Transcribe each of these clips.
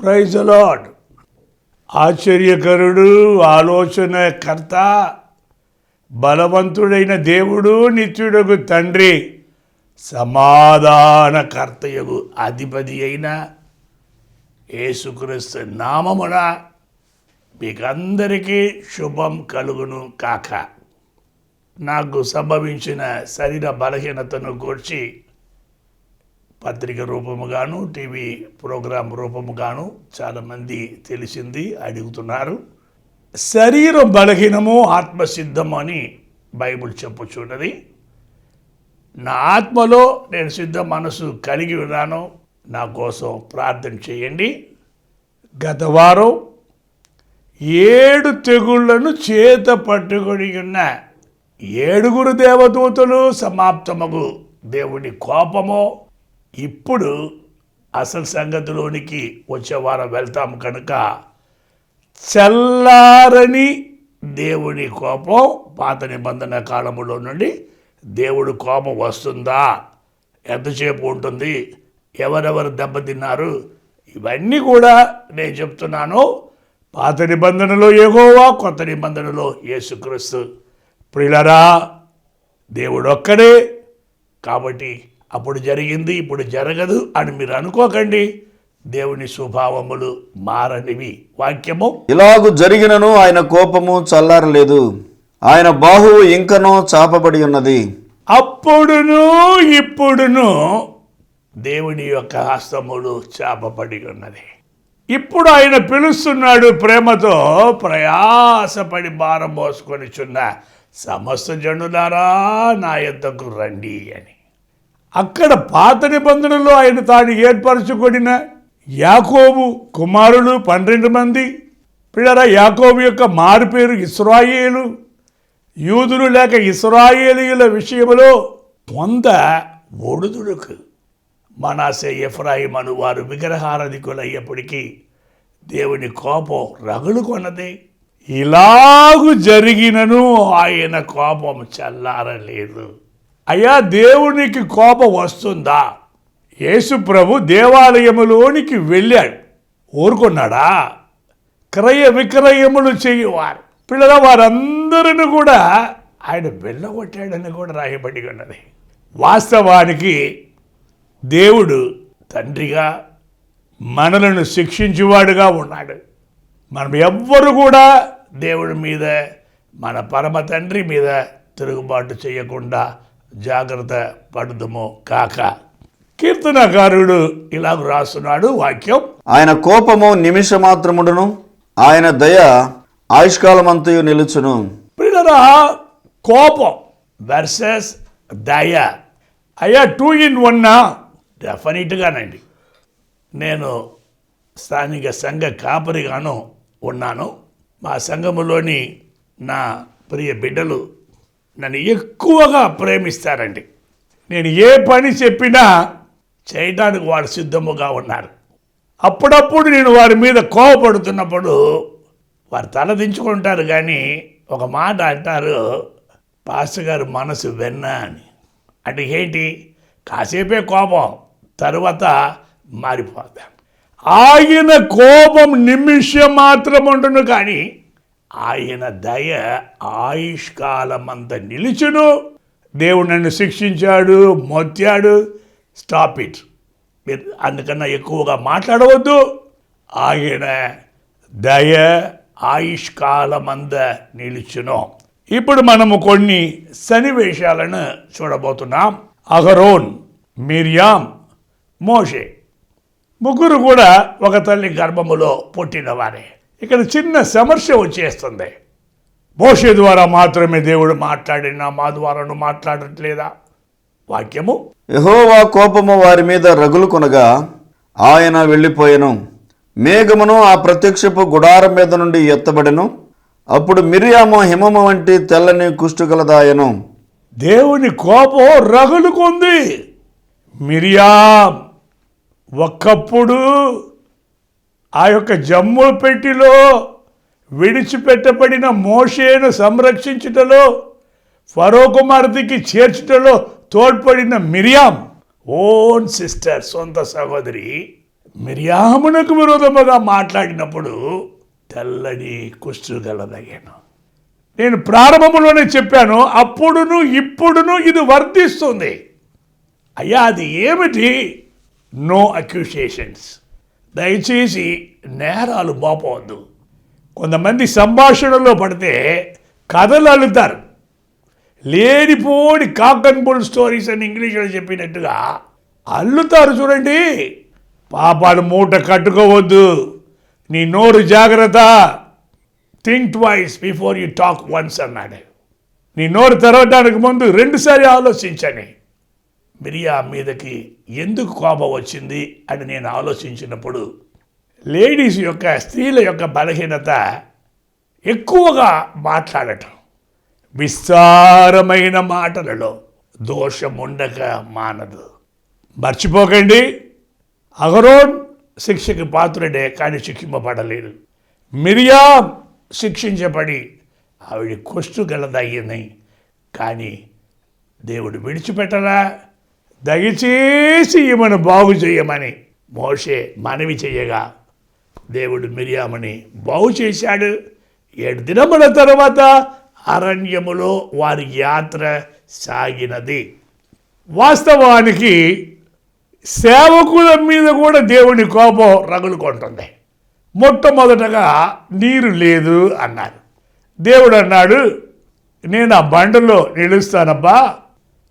Praise lord ఆశ్చర్యకరుడు ఆలోచనకర్త బలవంతుడైన దేవుడు నిత్యుడకు తండ్రి సమాధానకర్తయగు అధిపతి అయిన యేసుక్రీస్తు నామమున మీకందరికీ శుభం కలుగును కాక. నాకు సంభవించిన శరీర బలహీనతను గూర్చి పత్రిక రూపముగాను టీవీ ప్రోగ్రాం రూపముగాను చాలామంది తెలిసింది అడుగుతున్నారు. శరీరం బలహీనము ఆత్మసిద్ధము అని బైబిల్ చెప్పుచున్నది. నా ఆత్మలో నేను సిద్ధ మనసు కలిగి ఉన్నాను నా కోసం ప్రార్థన చేయండి. గత వారం ఏడు తెగుళ్ళను చేత పట్టుకొని ఉన్న ఏడుగురు దేవదూతలు సమాప్తమగు దేవుని కోపము ఇప్పుడు అసలు సంగతిలోనికి వచ్చే వారం వెళ్తాము కనుక చల్లారని దేవుని కోపం పాత నిబంధన కాలములో నుండి దేవుడి కోపం వస్తుందా? ఎంతసేపు ఉంటుంది? ఎవరెవరు దెబ్బతిన్నారు? ఇవన్నీ కూడా నేను చెప్తున్నాను. పాత నిబంధనలో ఏగోవా కొత్త నిబంధనలో యేసుక్రీస్తు. ప్రిలరా దేవుడు ఒక్కడే కాబట్టి అప్పుడు జరిగింది ఇప్పుడు జరగదు అని మీరు అనుకోకండి. దేవుని స్వభావములు మారనివి. వాక్యము? ఇలాగు జరిగినను ఆయన కోపము చల్లారలేదు. ఆయన బాహువు ఇంకనూ చాపబడి ఉన్నది. అప్పుడును ఇప్పుడును దేవుని యొక్క హస్తములు చాపబడి ఉన్నది. ఇప్పుడు ఆయన పిలుస్తున్నాడు ప్రేమతో ప్రయాసపడి భారం మోసుకొని చున్న సమస్త జనులారా నా యొద్దకు రండి అని. అక్కడ పాత నిబంధనలో ఆయన తాను ఏర్పరచుకొనిన యాకోబు కుమారులు పన్నెండు మంది పిల్లరా యాకోబు యొక్క మారు పేరు ఇస్రాయేలు యూదులు లేక ఇస్రాయేలీల విషయంలో పొంద ఒడుదుడుకు. మనాసే ఎఫ్రాయిం అను వారు విగ్రహారధికులయ్యేప్పటికీ దేవుని కోపం రగులు కొన్నది ఇలాగు జరిగినను ఆయన కోపం చల్లారలేదు. అయ్యా దేవునికి కోపం వస్తుందా? యేసు ప్రభు దేవాలయములోనికి వెళ్ళాడు. ఊరుకున్నాడా? క్రయ విక్రయములు చేయవారు. పిల్లల వారందరిని కూడా ఆయన వెళ్ళగొట్టాడని కూడా రాయబడి ఉన్నది. వాస్తవానికి దేవుడు తండ్రిగా మనలను శిక్షించువాడుగా ఉన్నాడు. మనం ఎవ్వరు కూడా దేవుడి మీద మన పరమ తండ్రి మీద తిరుగుబాటు చేయకుండా జాగ్రత్త పడుదుము కాక. కీర్తనకారుడు ఇలాగ రాస్తున్నాడు వాక్యం. ఆయన కోపము నిమిషమాత్రముడును ఆయన దయ ఆయుష్కాలమంతయు నిలుచును. ప్రియులరా కోపం వర్సెస్ దయ. అయ్యా టూ ఇన్ వన్నా డెఫినెట్గానండి. నేను స్థానిక సంఘ కాపరిగాను ఉన్నాను. మా సంఘములోని నా ప్రియ బిడ్డలు నన్ను ఎక్కువగా ప్రేమిస్తారండి. నేను ఏ పని చెప్పినా చేయడానికి వారు సిద్ధముగా ఉన్నారు. అప్పుడప్పుడు నేను వారి మీద కోపపడుతున్నప్పుడు వారు తలదించుకుంటారు కానీ ఒక మాట అంటారు పాస్టర్ గారు మనసు వెన్న అని. అంటే ఏంటి? కాసేపే కోపం తరువాత మారిపోతాం. ఆయన కోపం నిమిషం మాత్రం ఉండును కానీ ఆయన దయ ఆయుష్కాలమంత నిలిచును. దేవుడు నన్ను శిక్షించాడు మొత్తాడు. స్టాప్ ఇట్ మీరు అందుకన్నా ఎక్కువగా మాట్లాడవద్దు. ఆయన దయ ఆయుష్కాలమంద నిలుచును. ఇప్పుడు మనము కొన్ని సన్నివేశాలను చూడబోతున్నాం. అహరోన్ మిర్యాం మోషే. ముగ్గురు కూడా ఒక తల్లి గర్భములో పుట్టినవారే. ఇక్కడ చిన్న సమస్య వచ్చేస్తుంది మోషే ద్వారా మాత్రమే దేవుడు మాట్లాడినా మా ద్వారాను మాట్లాడట్లేదా? వాక్యము? యెహోవా కోపము వారి మీద రగులు కొనగా ఆయన వెళ్ళిపోయెను. మేఘమును ఆ ప్రత్యక్షపు గుడారం మీద నుండి ఎత్తబడెను. అప్పుడు మిరియాము హిమము వంటి తెల్లని కుష్టుగలదాయను దేవుని కోపం రగులుకుంది మిరియాం ఒక్కప్పుడు ఆ యొక్క జమ్ము పెట్టిలో విడిచిపెట్టబడిన మోషేను సంరక్షించుటలో ఫరో కుమార్తెకి చేర్చుటలో తోడ్పడిన మిరియాం ఓన్ సిస్టర్ సొంత సహోదరి. మిరియామునకు విరోధముగా మాట్లాడినప్పుడు తెల్లని కుష్టుగలదగాను నేను ప్రారంభంలోనే చెప్పాను అప్పుడును ఇప్పుడును ఇది వర్ధిస్తుంది. అయ్యా అది ఏమిటి? నో అక్యూషేషన్స్ దయచేసి నేరాలు మోపవద్దు. కొంతమంది సంభాషణలో పడితే కథలు అల్లుతారు. లేనిపోని కాక్ అండ్ బుల్ స్టోరీస్ అని ఇంగ్లీష్లో చెప్పినట్టుగా అల్లుతారు చూడండి. పాపాలు మూట కట్టుకోవద్దు. నీ నోరు జాగ్రత్త. Think twice before you talk once అన్నాడు. నీ నోరు తెరవడానికి ముందు రెండుసారి ఆలోచించని మిరియా మీదకి ఎందుకు కోపం వచ్చింది అని నేను ఆలోచించినప్పుడు లేడీస్ యొక్క స్త్రీల యొక్క బలహీనత ఎక్కువగా మాట్లాడటం విస్తారమైన మాటలలో దోషం ఉండక మానదు. మర్చిపోకండి అగరోన్ శిక్షకి పాత్రుడే కానీ శిక్షింపబడలేదు. మిరియా శిక్షించబడి ఆవిడ కొష్టు గలదయ్యింది. కానీ దేవుడు విడిచిపెట్టరా దయచేసి ఈమెను బాగు చేయమని మోషే మనవి చేయగా దేవుడు మిరియామని బాగు చేశాడు. ఏడు దినముల తర్వాత అరణ్యములో వారి యాత్ర సాగినది. వాస్తవానికి సేవకుల మీద కూడా దేవుని కోపం రగులుకుంటుంది మొట్టమొదటగా నీరు లేదు అన్నారు. దేవుడు అన్నాడు నేను ఆ బండలో నిలుస్తానబ్బా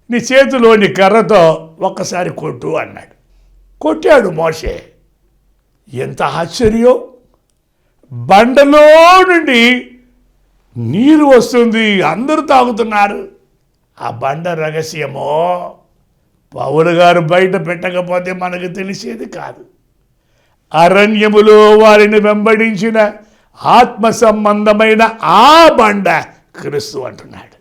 నీ చేతిలోని కర్రతో ఒక్కసారి కొట్టు అన్నాడు. కొట్టాడు మోషే. ఎంత ఆశ్చర్యం! బండలో నుండి నీరు వస్తుంది అందరూ తాగుతున్నారు. ఆ బండ రహస్యమో పౌలు గారు బయట పెట్టకపోతే మనకు తెలిసేది కాదు. అరణ్యములో వారిని వెంబడించిన ఆత్మ సంబంధమైన ఆ బండ క్రీస్తు అంటున్నాడు.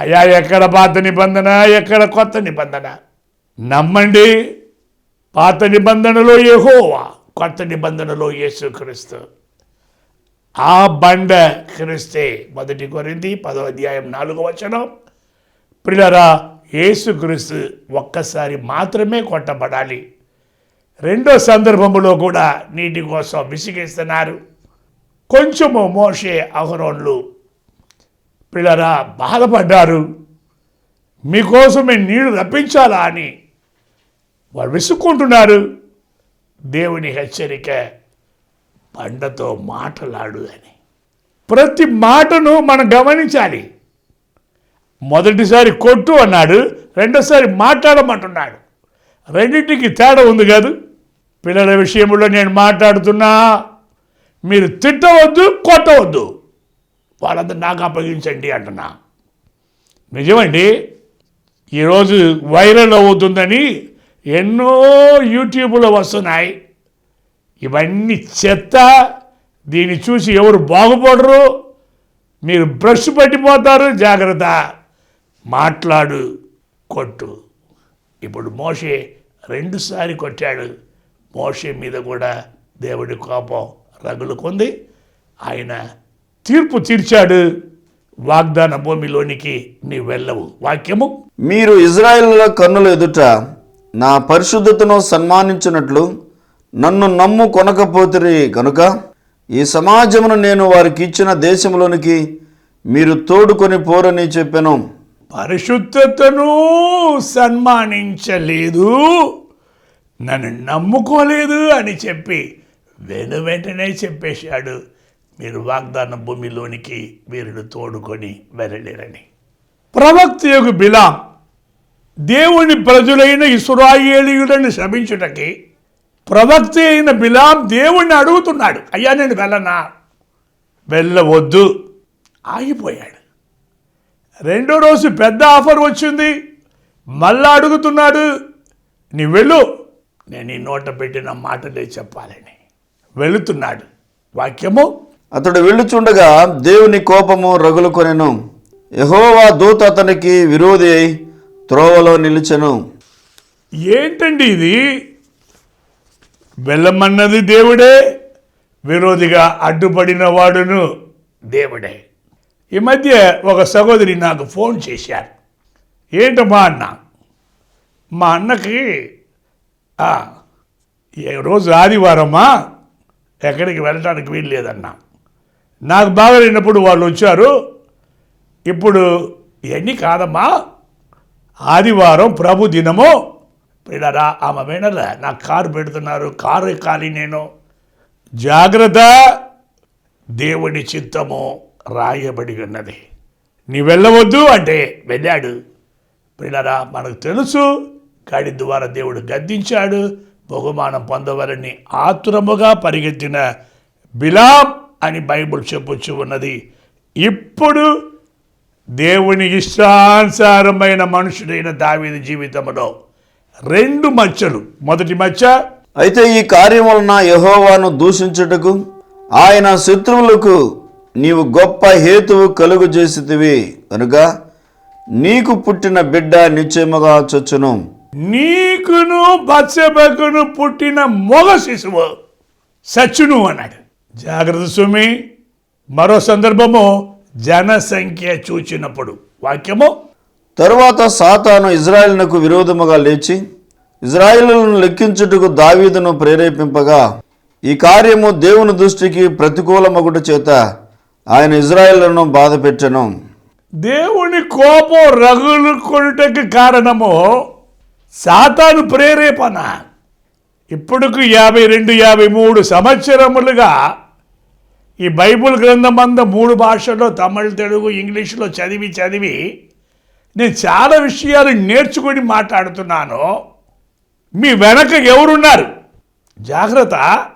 అయ్యా ఎక్కడ పాత నిబంధన ఎక్కడ కొత్త నిబంధన? నమ్మండి పాత నిబంధనలో యెహోవా కొత్త నిబంధనలో యేసుక్రీస్తు. ఆ బండ క్రిస్తే మొదటి కొరింది పదో అధ్యాయం నాలుగో వచనం. పిల్లరా యేసుక్రీస్తు ఒక్కసారి మాత్రమే కొట్టబడాలి. రెండో సందర్భంలో కూడా నీటి కోసం విసిగిస్తున్నారు. కొంచెము మోషే అహరోన్లు పిల్లరా బాధపడ్డారు. మీకోసమే నీళ్ళు రప్పించాలా అని వారు విసుక్కుంటున్నారు. దేవుని హెచ్చరిక బండతో మాటలాడు అని. ప్రతి మాటను మనం గమనించాలి. మొదటిసారి కొట్టు అన్నాడు రెండోసారి మాట్లాడమంటున్నాడు. రెండింటికి తేడా ఉంది కాదు. పిల్లల విషయంలో నేను మాట్లాడుతున్నా మీరు తిట్టవద్దు కొట్టవద్దు. వాళ్ళంతా నాకు అప్పగించండి అంటున్నా. నిజమండి? ఈరోజు వైరల్ అవుతుందని ఎన్నో యూట్యూబ్లో వస్తున్నాయి. ఇవన్నీ చెత్త. దీన్ని చూసి ఎవరు బాగుపడరు? మీరు బ్రష్ పట్టిపోతారు జాగ్రత్త. మాట్లాడు కొట్టు. ఇప్పుడు మోషే రెండుసారి కొట్టాడు. మోషే మీద కూడా దేవుడి కోపం రగులుకుంది. ఆయన తీర్పు తీర్చాడు. వాగ్దాన భూమిలోనికి నీ వెళ్ళవు. వాక్యము? మీరు ఇజ్రాయేలుల కన్నుల ఎదుట నా పరిశుద్ధతను సన్మానించినట్లు నన్ను నమ్ము కొనకపోతిరి కనుక ఈ సమాజమును నేను వారికి ఇచ్చిన దేశంలోనికి మీరు తోడుకొని పోరని చెప్పాను. పరిశుద్ధతను సన్మానించలేదు. నన్ను నమ్ముకోలేదు అని చెప్పి వెను వెంటనే చెప్పేశాడు. మీరు వాగ్దాన భూమిలోనికి వీరుడు తోడుకొని వెళ్ళలేరని. ప్రవక్త యొక్క బిలాం దేవుని ప్రజలైన ఇసురాయేలీయులను శ్రమించుటకి ప్రవక్త అయిన బిలాం దేవుణ్ణి అడుగుతున్నాడు. అయ్యా నేను వెళ్ళనా? వెళ్ళవద్దు. ఆగిపోయాడు. రెండో రోజు పెద్ద ఆఫర్ వచ్చింది. మళ్ళా అడుగుతున్నాడు నీ వెళ్ళు నేను ఈ నోట పెట్టిన మాటలే చెప్పాలని. వెళుతున్నాడు. వాక్యము అతడు వెళ్ళుచుండగా దేవుని కోపము రగులు కొనెను యహోవా దూత అతనికి విరోధి అయి త్రోవలో నిలిచెను. ఏంటండి ఇది? వెళ్ళమన్నది దేవుడే విరోధిగా అడ్డుపడిన వాడును దేవుడే. ఈ మధ్య ఒక సహోదరి నాకు ఫోన్ చేశారు. ఏంటమ్మా అన్న? మా అన్నకి ఏ రోజు ఆదివారమ్మా ఎక్కడికి వెళ్ళడానికి వీలు లేదన్నా నాకు బాగా లేనప్పుడు వాళ్ళు వచ్చారు. ఇప్పుడు ఇవన్నీ కాదమ్మా. ఆదివారం ప్రభు దినము. పిల్లరా ఆమె వినరా నాకు కారు పెడుతున్నారు. కారు ఎక్కాలి నేను. జాగ్రత్త. దేవుని చిత్తము రాయబడి ఉన్నది. నీ వెళ్ళవద్దు అంటే వెళ్ళాడు. పిల్లరా మనకు తెలుసు. గాడి ద్వారా దేవుడు గద్దించాడు. బహుమానం పొందవలని ఆతురముగా పరిగెత్తిన బిలాం అని బైబుల్ చెప్పొచ్చు ఉన్నది. ఇప్పుడు దేవుని ఇష్టానుసారమైన మనుషుడైన దావీదు జీవితంలో రెండు మచ్చలు. మొదటి మచ్చ అయితే ఈ కార్యం వలన యహోవాను దూషించుటకు ఆయన శత్రువులకు నీవు గొప్ప హేతువు కలుగు చేసితివి. కనుక నీకు పుట్టిన బిడ్డ నిశ్చయముగా చొచ్చును. నీకును బత్సెబకును పుట్టిన మొగ శిశువు సచ్చును అన్నాడు. జాగ్రత్త సుమి మరో సందర్భము జనసంఖ్య చూచినప్పుడు. వాక్యము? తరువాత సాతాను ఇజ్రాయెల్నకు విరోధముగా లేచి ఇజ్రాయేలును లెక్కించుటకు దావీదును ప్రేరేపింపగా ఈ కార్యము దేవుని దృష్టికి ప్రతికూలమగుట చేత ఆయన ఇజ్రాయేళ్ళను బాధపెట్టెను దేవుని కోపం రగులు కొనుటకు కారణము సాతాను ప్రేరేపణ. ఇప్పుడుకు యాభై రెండు యాభై మూడు సంవత్సరములుగా ఈ బైబుల్ గ్రంథం అంతా మూడు భాషల్లో తమిళ తెలుగు ఇంగ్లీష్లో చదివి చదివి నేను చాలా విషయాలు నేర్చుకొని మాట్లాడుతున్నాను. మీ వెనక ఎవరున్నారు? జాగ్రత్త.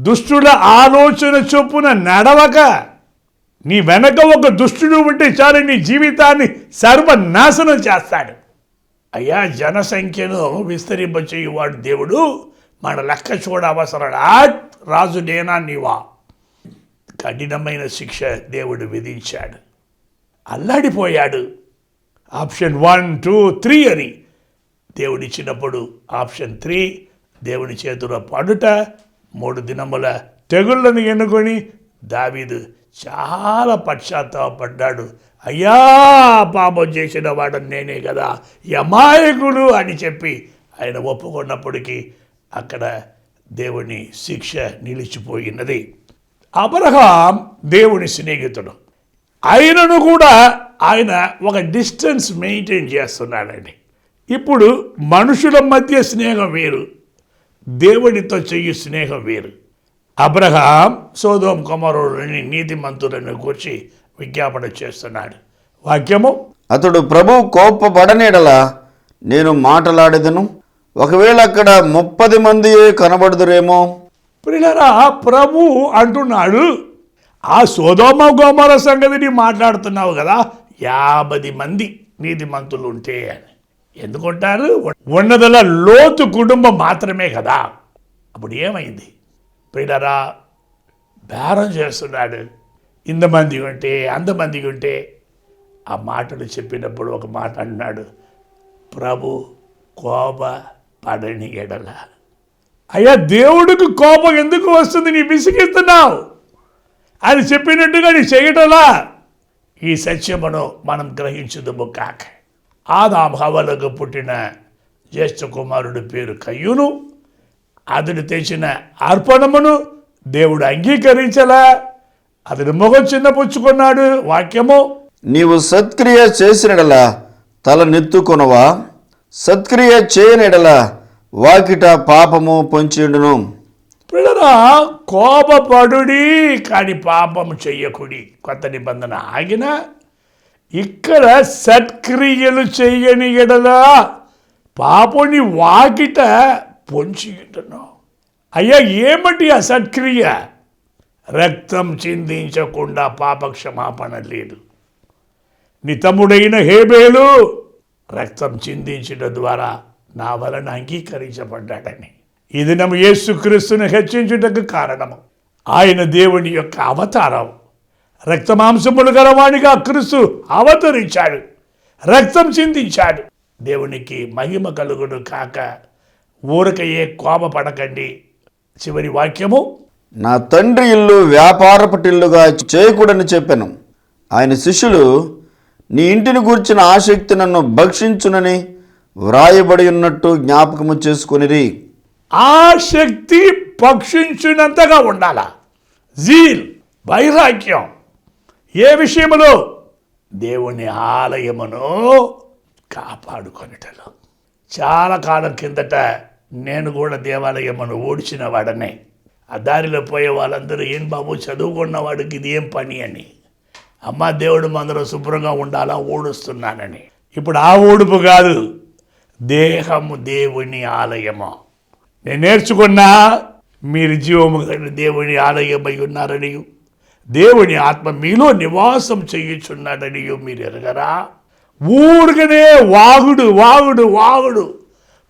దుష్టుల ఆలోచన చొప్పున నడవక. నీ వెనక ఒక దుష్టుడు ఉంటే చాలు నీ జీవితాన్ని సర్వనాశనం చేస్తాడు. అయ్యా జనసంఖ్యను విస్తరింపచేయువాడు దేవుడు. మన లెక్క చూడ అవసరడా రాజు నేనా నీవా? కఠినమైన శిక్ష దేవుడు విధించాడు. అల్లాడిపోయాడు. ఆప్షన్ వన్ టూ త్రీ అని దేవుడిచ్చినప్పుడు ఆప్షన్ త్రీ దేవుని చేతిలో పడుట మూడు దినముల తెగుళ్ళను ఎన్నుకొని దావీదు చాలా పశ్చాత్తాపడ్డాడు. అయ్యా పాపం చేసిన వాడు నేనే కదా యమాయకుడు అని చెప్పి ఆయన ఒప్పుకున్నప్పటికీ అక్కడ దేవుని శిక్ష నిలిచిపోయినది. అబ్రహాం దేవుని స్నేహితుడు. ఆయనను కూడా ఆయన ఒక డిస్టెన్స్ మెయింటైన్ చేస్తున్నాడండి. ఇప్పుడు మనుషుల మధ్య స్నేహం వేరు. దేవుడితో చెయ్యి స్నేహం వేరు. అబ్రహాం సోదోం నీతి నీతిమంతులను కూర్చి విజ్ఞాపన చేస్తున్నాడు. వాక్యము? అతడు ప్రభు కోపపడనేడలా నేను మాటలాడేదను. ఒకవేళ అక్కడ ముప్పది మంది కనబడుదురేమో? ప్రిలరా ప్రభు అంటున్నాడు ఆ సోదోమ గోమర సంగతిని మాట్లాడుతున్నావు కదా యాభై మంది నీతిమంతులు ఉంటే అని. ఎందుకుంటారు? ఉన్నదల లోతు కుటుంబం మాత్రమే కదా. అప్పుడు ఏమైంది? ప్రిలరా బేరం చేస్తున్నాడు. ఇంతమంది ఉంటే అంతమంది ఉంటే ఆ మాటలు చెప్పినప్పుడు ఒక మాట అన్నాడు ప్రభు కోప పడని ఎడల అయ్యా దేవుడికి కోపం ఎందుకు వస్తుంది? నీ విసిగిస్తున్నావు. అని చెప్పినట్టుగా నీ చేయటలా. ఈ సత్యమును మనం గ్రహించుదుము కాక. ఆదాం హవలకు పుట్టిన జ్యేష్ఠ కుమారుడి పేరు కయ్యూను. అతడు తెచ్చిన అర్పణమును దేవుడు అంగీకరించలా. అతడు మొగం చిన్నపుచ్చుకున్నాడు వాక్యము. నీవు సత్క్రియ చేసినడలా తల నెత్తుకొనవా? సత్క్రియ చేయనిడలా వాకిట పాపము పొంచిండును పిల్లరా కోపపడుడి కానీ పాపం చెయ్యకుడి. కొత్త నిబంధన ఆగిన ఇక్కడ సత్క్రియలు చెయ్యని ఎడలా పాపుని వాకిట పొంచియుండును. అయ్యా ఏమిటి ఆ సత్క్రియ? రక్తం చిందించకుండా పాప క్షమాపణ లేదు. నీ తమ్ముడైన హేబేలు రక్తం చిందించడం ద్వారా నా వలన అంగీకరించబడ్డాడని. ఇది దినం యేసుక్రీస్తుని హెచ్చించుటకు కారణము. ఆయన దేవుని యొక్క అవతారం. రక్తమాంసములు గలవానిగా క్రీస్తు అవతరించాడు. రక్తం చిందించాడు. దేవునికి మహిమ కలుగుడు కాక ఊరకయే కోప పడకండి చివరి వాక్యము. నా తండ్రి ఇల్లు వ్యాపారపటిల్లుగా చేయకూడని చెప్పాను. ఆయన శిష్యులు నీ ఇంటిని గూర్చిన ఆసక్తి నన్ను భక్షించునని వ్రాయబడి ఉన్నట్టు జ్ఞాపకము చేసుకొనిరి. ఆ శక్తి పక్షించినంతగా ఉండాల? జీల్ వైరాగ్యం ఏ విషయములో? దేవుని ఆలయమును కాపాడుకొనిటలో. చాలా కాలం కిందట నేను కూడా దేవాలయమును ఓడిచిన వాడనే. ఆ దారిలో పోయే వాళ్ళందరూ ఏం బాబు చదువుకున్న వాడికి ఇది ఏం పని అని? అమ్మ దేవుడు మందరం శుభ్రంగా ఉండాలా? ఓడుస్తున్నానని. ఇప్పుడు ఆ ఓడుపు కాదు. దేహము దేవుని ఆలయము? నేను నేర్చుకున్నా మీరు జీవము దేవుని ఆలయమై ఉన్నారని దేవుని ఆత్మ మీలో నివాసం చేయుచున్నాడని మీరు ఎరగరా? ఊరికనే వాగుడు వాగుడు వాగుడు.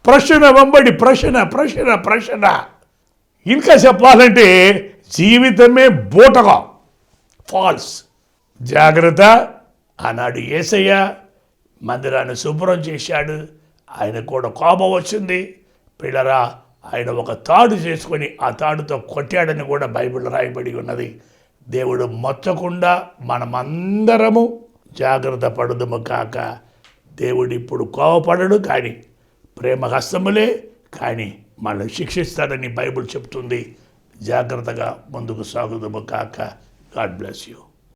ప్రశ్న వెంబడి ప్రశ్న ప్రశ్న ప్రశ్న. ఇంకా చెప్పాలంటే జీవితమే బూటకం. ఫాల్స్. జాగ్రత్త. ఆనాడు ఏసయ్య మందిరాన్ని శుభ్రం చేశాడు. ఆయన కూడా కోపం వచ్చింది. పిల్లరా ఆయన ఒక తాడు చేసుకొని ఆ తాడుతో కొట్టాడని కూడా బైబిల్ రాయబడి ఉన్నది. దేవుడు మొచ్చకుండా మనమందరము జాగ్రత్త పడదుము కాక దేవుడు ఇప్పుడు కోపపడడు కానీ ప్రేమ హస్తములే కానీ మనల్ని శిక్షిస్తాడని బైబిల్ చెప్తుంది. జాగ్రత్తగా ముందుకు సాగుదము కాక. God bless you.